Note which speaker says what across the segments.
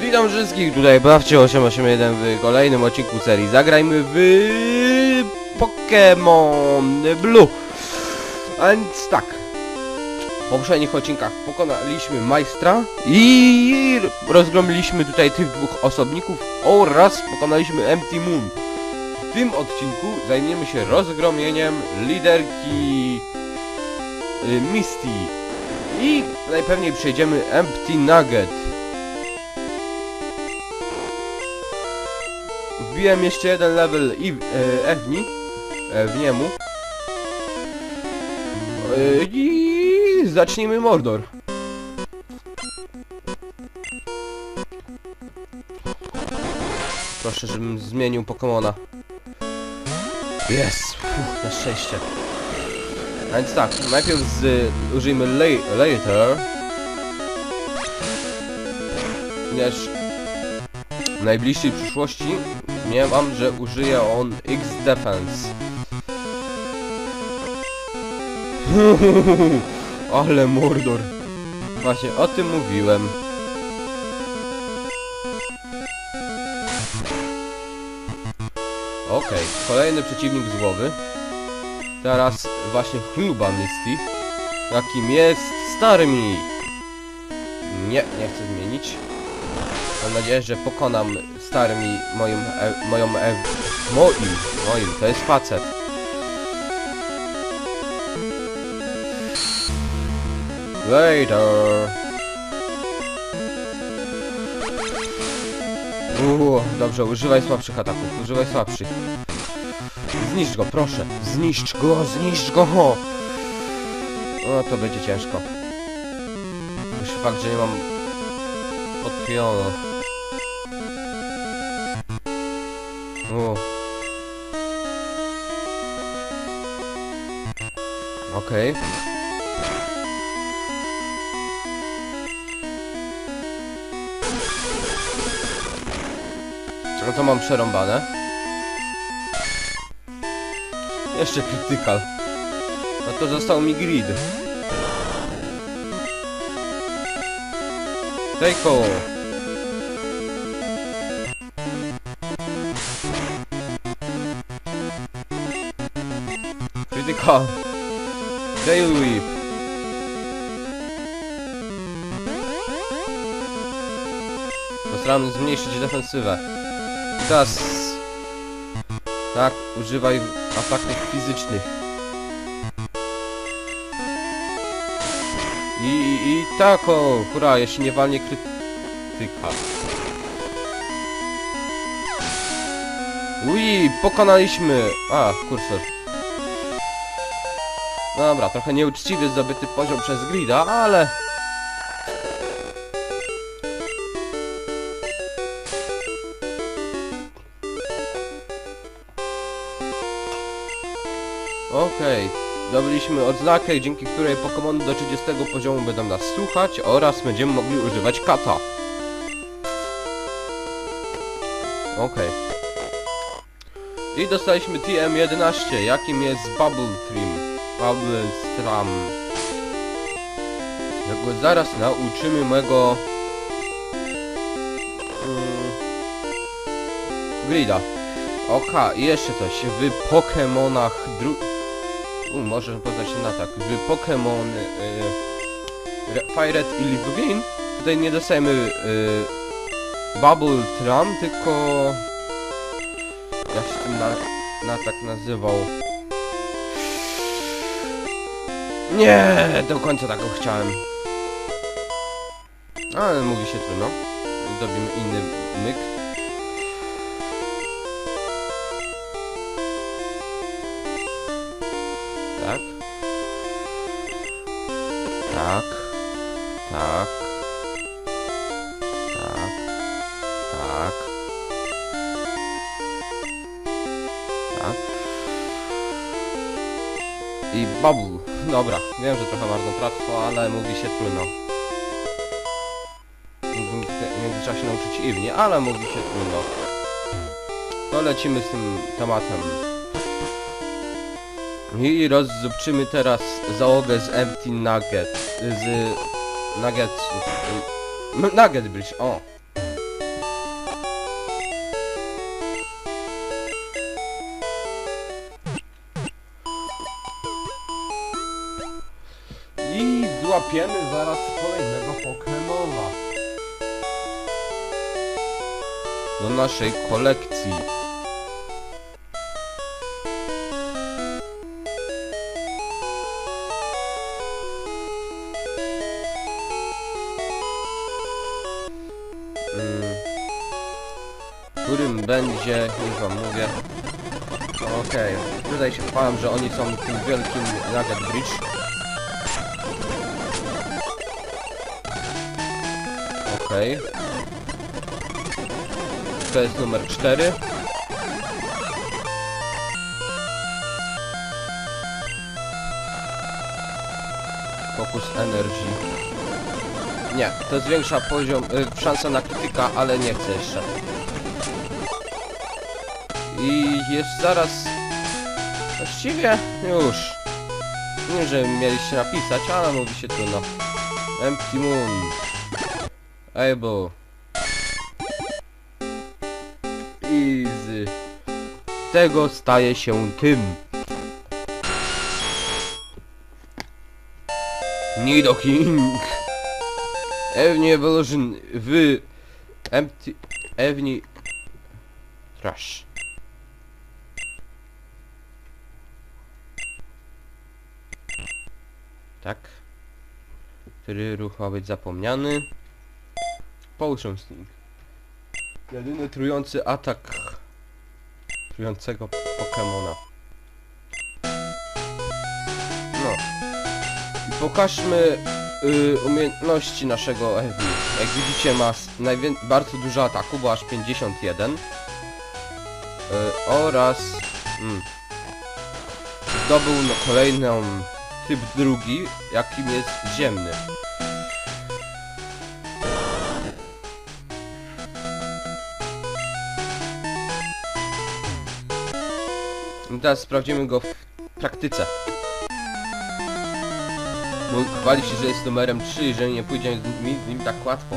Speaker 1: Witam wszystkich, tutaj Bawcie881 w kolejnym odcinku serii Zagrajmy w Pokémon Blue. Więc tak W poprzednich odcinkach pokonaliśmy Majstra I rozgromiliśmy tutaj tych dwóch osobników Oraz pokonaliśmy Empty Moon. W tym odcinku zajmiemy się rozgromieniem liderki y, Misty. I najpewniej przejdziemy Empty Nugget Wbiłem jeszcze jeden level i e, Ewni e, w niemu. E, I zacznijmy Mordor. Proszę, żebym zmienił Pokemona. Jest! Na szczęście. A więc tak, najpierw z, użyjmy la Later. Ponieważ w najbliższej przyszłości nie mam, że użyje on X Defense. Ale mordor. Właśnie o tym mówiłem. Okej, kolejny przeciwnik z głowy. Teraz właśnie chluba Misty. Jakim jest stary mi. Nie, nie chcę zmienić. Mam nadzieję, że pokonam starym i moim, e, moją e, moim, moim, to jest facet. Later. Uuu, dobrze, używaj słabszych ataków, używaj słabszych. Zniszcz go, proszę, zniszcz go, zniszcz go! O, to będzie ciężko. Już fakt, że nie mam podpionu. O. Okej. No to mam przerąbane. Jeszcze krytykal. No to został mi grid. Tejko! Critical. Tail Whip. Postaramy zmniejszyć defensywę. I teraz... Tak, używaj ataków fizycznych. I, i, i tak o, hurra, jeśli nie walnie krytyka. Ui, pokonaliśmy! A, kursor. Dobra, trochę nieuczciwy zdobyty poziom przez grida, ale... Okej, zdobyliśmy odznakę, dzięki której Pokémony do 30 poziomu będą nas słuchać oraz będziemy mogli używać kata. Okej. I dostaliśmy TM11, jakim jest Bubble Trim. Bubble Stram. Tego zaraz nauczymy mego... Mm, grida. Oka, jeszcze coś. W Pokémonach dru... U, może poznać się na tak. W Pokémon... Y, Re- Fire i Leaf Green tutaj nie dostajemy y, Bubble Tram, tylko... Jak się ten na, na tak nazywał? Nie, do końca tak go chciałem. Ale mówi się trudno. Dobimy inny myk. Tak. Tak. Tak. Tak. Tak. Tak. I bubble. Dobra, wiem, że trochę marnotrawstwo, ale mówi się trudno. Mógłbym w międzyczasie nauczyć Iwni, ale mówi się trudno. To lecimy z tym tematem. I rozzupczymy teraz załogę z Empty Nugget. Z Nuggetsów. M- Nugget Bridge, o. łapiemy zaraz kolejnego Pokemona. Do naszej kolekcji. Mm. Którym będzie, już wam mówię. Okej, tutaj się chwalam, że oni są tym wielkim Nugget Bridge. Okej. To jest numer 4. Focus Energy. Nie, to zwiększa poziom, y, szansę na krytyka, ale nie chcę jeszcze. I jest zaraz... Właściwie już. Nie, że mieliście napisać, ale mówi się trudno. Empty Moon. Able. I z tego staje się tym. Nidoking. Evni Evolution w Empty Evni Trash. Tak. Który ruch ma być zapomniany. Potion Sting. Jedyny trujący atak trującego Pokemona. No. I pokażmy y, umiejętności naszego Eevee. Jak widzicie ma bardzo dużo ataku, bo aż 51. Y, oraz mm, zdobył no, kolejną typ drugi, jakim jest ziemny. Teraz sprawdzimy go w praktyce. Bo chwali się, że jest numerem 3 i że nie pójdzie nim, z nim tak łatwo.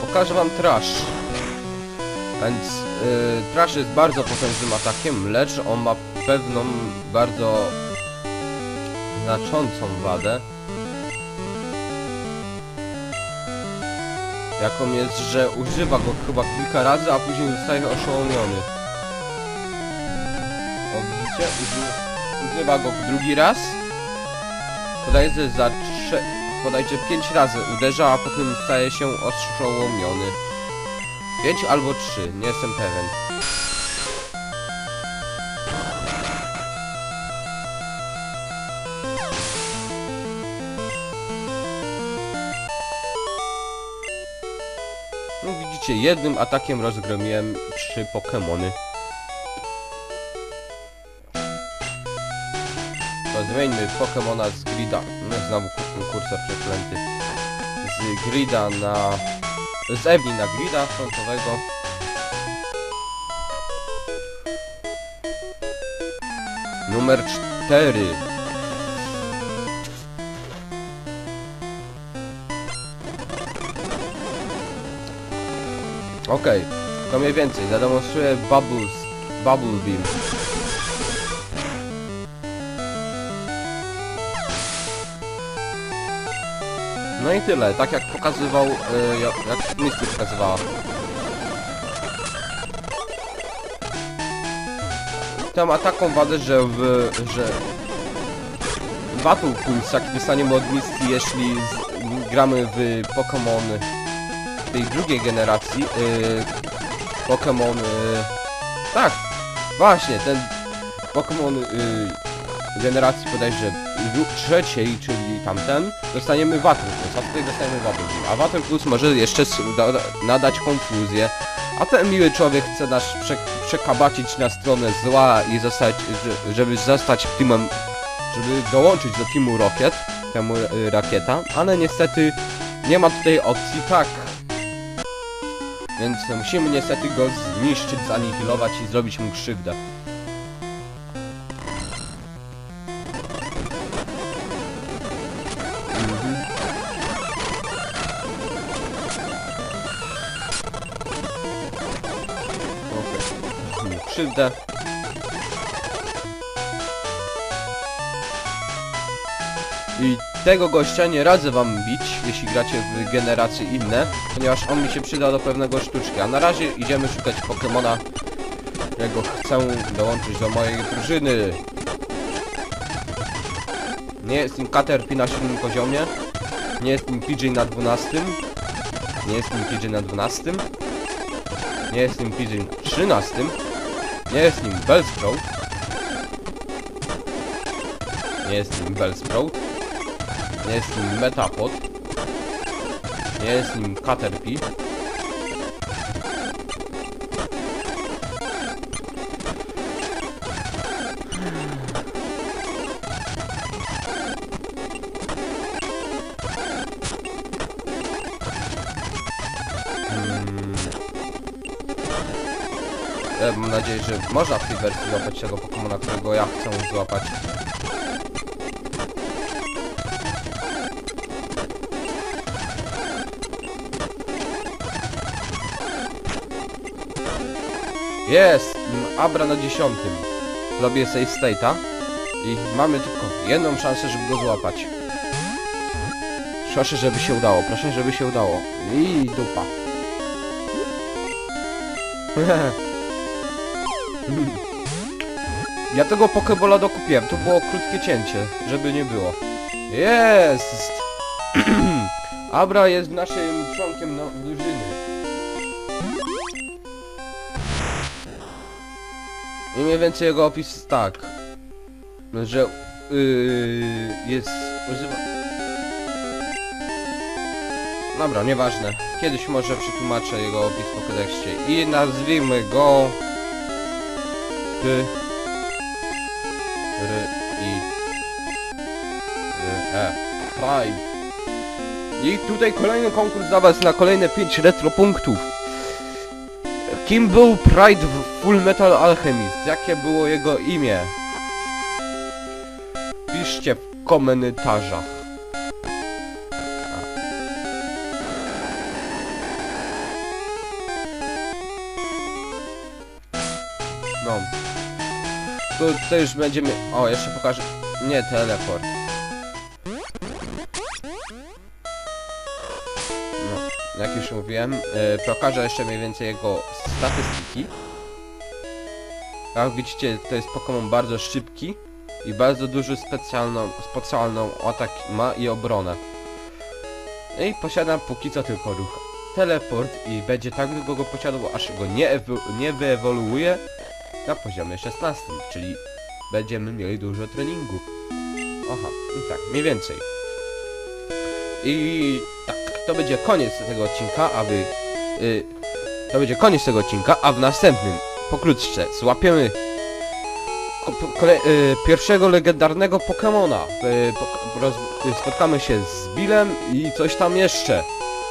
Speaker 1: Pokażę wam trash. Więc yy, trash jest bardzo potężnym atakiem, lecz on ma pewną bardzo znaczącą wadę. Jaką jest, że używa go chyba kilka razy, a później zostaje oszołomiony. O, widzicie? Uży- Używa go drugi raz. Podajcie za trze... Podajcie pięć razy uderza, a potem staje się oszołomiony. Pięć albo trzy, nie jestem pewien. Jednym atakiem rozgromiłem trzy Pokemony. Zmieńmy Pokemona z Grida. No znowu kur- kursor przeklęty. Z Grida na... Z Ewi na Grida frontowego. Numer 4. Okej, to mniej więcej. Zademonstruję Bubbles, Bubble Beam. No i tyle, tak jak pokazywał, y, jak- jak Misty pokazywała. To ma taką wadę, że w, że Battle Pulse, jaki dostaniemy od jeśli z, gramy w Pokémon tej drugiej generacji, yy, Pokémon, yy, tak, właśnie, ten Pokémon yy, generacji bodajże trzeciej, czyli tamten, dostaniemy Water Plus, a tutaj dostajemy Water Plus, a Water Plus może jeszcze nadać konfuzję, a ten miły człowiek chce nas prze, przekabacić na stronę zła i zostać, że- żeby zostać teamem, żeby dołączyć do teamu Rocket, temu y, Rakieta, ale niestety nie ma tutaj opcji tak. Więc musimy niestety go zniszczyć, zanihilować i zrobić mu krzywdę. Mhm. krzywdę. I tego gościa nie radzę wam bić, jeśli gracie w generacje inne, ponieważ on mi się przyda do pewnego sztuczki. A na razie idziemy szukać Pokemona, którego chcę dołączyć do mojej drużyny. Nie jest nim Caterpie na 7 poziomie, nie jest nim PJ na 12, nie jest nim PJ na 12, nie jest nim PJ na 13, nie jest nim Bellsprout, nie jest nim Bellsprout, nie jest nim Metapod, nie jest nim Caterpie, E, Mam nadzieję, że można w tej wersji złapać tego Pokemona, którego ja chcę złapać. Jest! Abra na dziesiątym. Zrobię save state'a. I mamy tylko jedną szansę, żeby go złapać. Proszę, żeby się udało. Proszę, żeby się udało. I dupa. Ja tego Pokebola dokupiłem, to było krótkie cięcie, żeby nie było. Jest! Abra jest naszym członkiem drużyny. I mniej więcej jego opis jest tak, że yy, jest używa... Dobra, nieważne. Kiedyś może przetłumaczę jego opis po kodekście. I nazwijmy go... Ty... R... I... E... Pride. I tutaj kolejny konkurs dla was na kolejne 5 retro punktów. Kim był Pride w Full Metal Alchemist? Jakie było jego imię? Piszcie w komentarzach. No. Tu, to już będziemy... O, jeszcze pokażę... Nie, teleport. Jak już mówiłem, e, pokażę jeszcze mniej więcej jego statystyki. Jak widzicie, to jest Pokémon bardzo szybki i bardzo dużo specjalną, specjalną atak ma i obronę. No I posiada póki co tylko ruch teleport i będzie tak długo go posiadał, aż go nie, nie wyewoluuje na poziomie 16, czyli będziemy mieli dużo treningu. Aha, i tak, mniej więcej. I tak, to będzie koniec tego odcinka, a wy... Y, to będzie koniec tego odcinka, a w następnym, pokrótce, złapiemy ko- po- kole, y, pierwszego legendarnego Pokemona. Y, pok- roz, y, spotkamy się z Billem i coś tam jeszcze.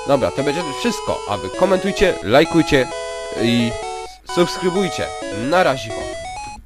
Speaker 1: Dobra, to będzie wszystko, a wy komentujcie, lajkujcie i subskrybujcie. Na razie.